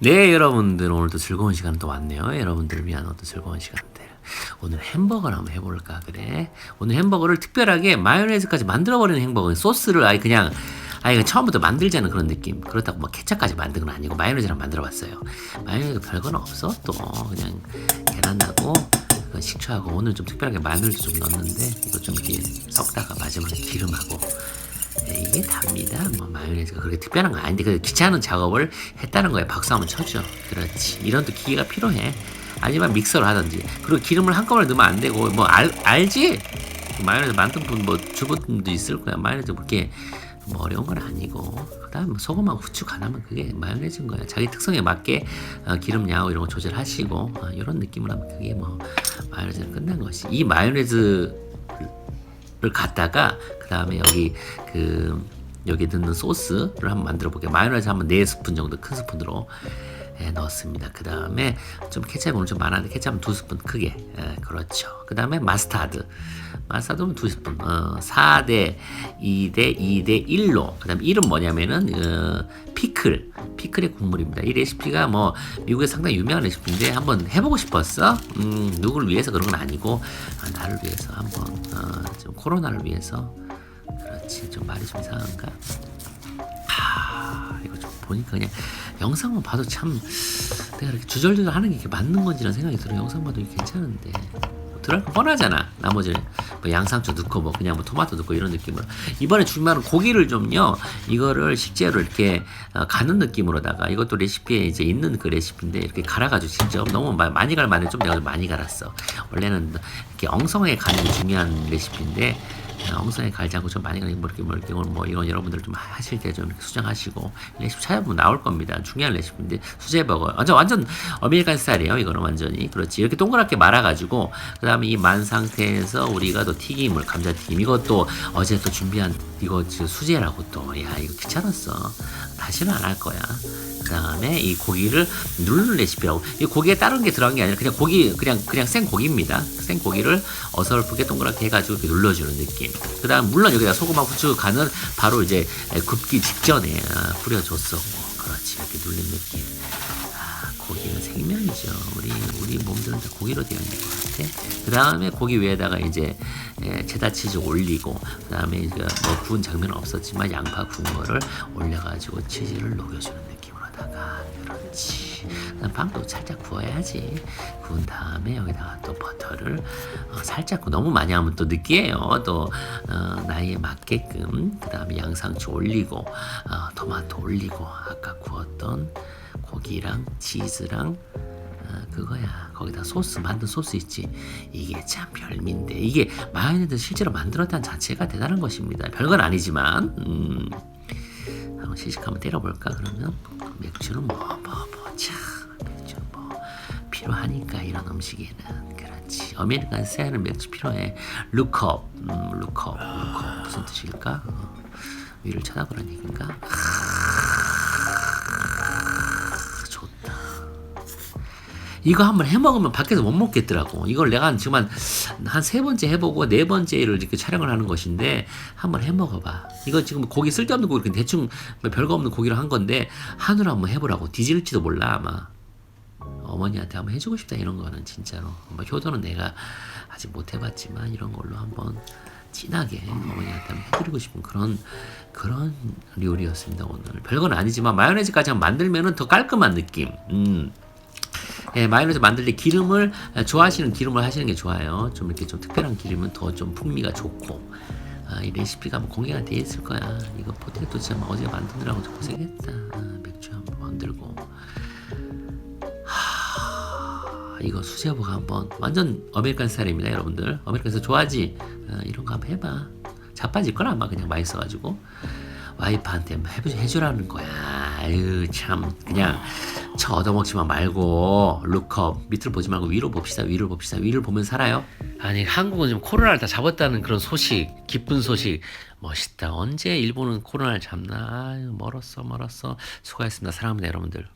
네 여러분들. 오늘도 즐거운 시간 또 왔네요. 여러분들 위한 또 즐거운 시간들 오늘 햄버거를 한번 해볼까? 그래. 오늘 햄버거를 특별하게 마요네즈까지 만들어버리는 햄버거 소스를 아예 그냥 아예 그냥 처음부터 만들자는 그런 느낌. 그렇다고 뭐 케찹까지 만든 건 아니고 마요네즈랑 만들어봤어요. 마요네즈 별건 없어 또. 그냥 계란하고 그 식초하고 오늘 좀 특별하게 마늘도 좀 넣었는데 이거 좀 이렇게 섞다가 마지막에 기름하고 네, 이게 답니다. 뭐 마요네즈가 그렇게 특별한 거 아닌데 그 귀찮은 작업을 했다는 거에 박수 한번 쳐줘. 그렇지. 이런 또 기계가 필요해. 아니면 믹서를 하든지. 그리고 기름을 한꺼번에 넣으면 안 되고 뭐 알, 알지? 마요네즈 만든 분 뭐 주부분도 있을 거야. 마요네즈 그렇게 뭐 어려운 건 아니고 그다음 뭐 소금하고 후추 간하면 그게 마요네즈인 거야. 자기 특성에 맞게 어, 기름 양하고 이런 거 조절하시고 어, 이런 느낌으로 하면 그게 뭐 마요네즈는 끝난 것이. 이 마요네즈 를 갖다가 그 다음에 여기 그 여기 넣는 소스를 한번 만들어 볼게요. 마요네즈 한번 4스푼 정도 큰 스푼으로 예, 넣었습니다. 그 다음에 좀 케찹이 오늘 좀 많았는데 케찹은 두 스푼 크게 예, 그렇죠. 그 다음에 마스타드 마스타드는 두 스푼 어, 4대 2대 2대 1로 그 다음에 1은 뭐냐면은 어, 피클 피클의 국물입니다. 이 레시피가 뭐 미국에 상당히 유명한 레시피인데 한번 해보고 싶었어. 음, 누구를 위해서 그런 건 아니고 아, 나를 위해서 한번 어, 좀 코로나를 위해서 그렇지 좀 말이 좀 이상한가? 아 이거 좀 보니까 그냥 영상만 봐도 참 내가 이렇게 주절주절 하는 게 이렇게 맞는 건지라는 생각이 들어 영상 봐도 이게 괜찮은데. 들어갈 거 뻔하잖아. 나머지는 뭐 양상추 넣고 뭐 그냥 뭐 토마토 넣고 이런 느낌으로. 이번에 준비하는 고기를 좀요. 이거를 실제로 이렇게 어, 가는 느낌으로다가 이것도 레시피에 이제 있는 그 레시피인데 이렇게 갈아가지고 직접 너무 마- 많이 갈만해. 좀 내가 좀 많이 갈았어. 원래는 이렇게 엉성하게 가는 게 중요한 레시피인데 어, 엉성하게 갈지 않고 좀 많이 뭐 이렇게 뭐 이렇게 뭐 이건 여러분들 좀 하실 때 좀 수정하시고 레시피 찾아보면 나올 겁니다. 중요한 레시피인데 수제 버거. 완전 완전 어메리칸 스타일이에요 이거는 완전히. 그렇지. 이렇게 동그랗게 말아가지고 그 다음에 이 만 상태에서 우리가 또 튀김을 감자 튀김. 이것도 어제 또 준비한 이거 수제라고 또. 야 이거 귀찮았어. 다시는 안 할 거야. 그 다음에 이 고기를 누르는 레시피라고. 이 고기에 다른 게 들어간 게 아니라 그냥 고기 그냥 그냥 생 고기입니다. 생 고기를 어설프게 동그랗게 해가지고 눌러주는 느낌 그 다음 물론 여기다 소금하고 후추 간은 바로 이제 굽기 직전에 아, 뿌려줬었고 그렇지 이렇게 눌린 느낌 아, 고기는 생명이죠. 우리 우리 몸들은 다 고기로 되어 있는 것 같아. 그 다음에 고기 위에다가 이제 에, 체다 치즈 올리고, 그 다음에 이제 뭐 구운 장면은 없었지만 양파 거를 올려가지고 치즈를 녹여주는 느낌으로다가 그렇지. 그다음 빵도 살짝 구워야지. 구운 다음에 여기다가 또 버터를 어, 살짝. 너무 많이 하면 또 느끼해요. 또 어, 나이에 맞게끔. 그 다음에 양상추 올리고, 어, 토마토 올리고, 아까 구웠던 고기랑 치즈랑 어, 그거야 거기다 소스 만든 소스 있지 이게 참 별미인데 이게 마요네즈 실제로 만들었다는 자체가 대단한 것입니다 별건 아니지만 음, 한번 시식 한번 때려볼까 그러면 맥주는 뭐뭐 뭐 참 맥주는 뭐 필요하니까 이런 음식에는 그렇지. 어메리칸 스타일은 맥주 필요해. 룩업 음, 룩업 룩업 무슨 뜻일까? 어, 위를 쳐다보라는 얘기인가 이거 한번 해 먹으면 밖에서 못 먹겠더라고. 이걸 내가 지금 한 한 세 번째 해보고 네 번째를 이렇게 촬영을 하는 것인데 한번 해 먹어봐. 이거 지금 고기 쓸데없는 고기 그냥 대충 뭐 별거 없는 고기로 한 건데 한우로 한번 해보라고. 뒤질지도 몰라 아마. 어머니한테 한번 해주고 싶다 이런 거는 진짜로. 뭐 효도는 내가 아직 못 해봤지만 이런 걸로 한번 진하게 어머니한테 한번 해드리고 싶은 그런 그런 요리였습니다 오늘. 별건 아니지만 마요네즈까지 만들면은 더 깔끔한 느낌. 음. 예, 마요네즈 만들 때 기름을 아, 좋아하시는 기름을 하시는 게 좋아요. 좀 이렇게 좀 특별한 기름은 더 좀 풍미가 좋고. 아, 이 레시피가 뭐 공개가 돼 있을 거야. 이거 포테토 진짜 어제 만드느라고 좀 고생했다. 아, 맥주 한번 만들고. 하, 이거 수제버거 한번 완전 아메리칸 스타일입니다, 여러분들. 아메리칸에서 좋아하지? 아, 이런 거 한번 해봐. 자빠질 걸 아마 그냥 맛있어가지고 와이프한테 뭐 해주, 해주라는 거야. 아유 참 그냥 저 얻어먹지만 말고 룩업 밑을 보지 말고 위로 봅시다. 위를 봅시다. 위를 보면 살아요. 아니 한국은 지금 코로나를 다 잡았다는 그런 소식, 기쁜 소식 멋있다. 언제 일본은 코로나를 잡나? 아유 멀었어, 멀었어. 수고하셨습니다. 사랑합니다, 여러분들.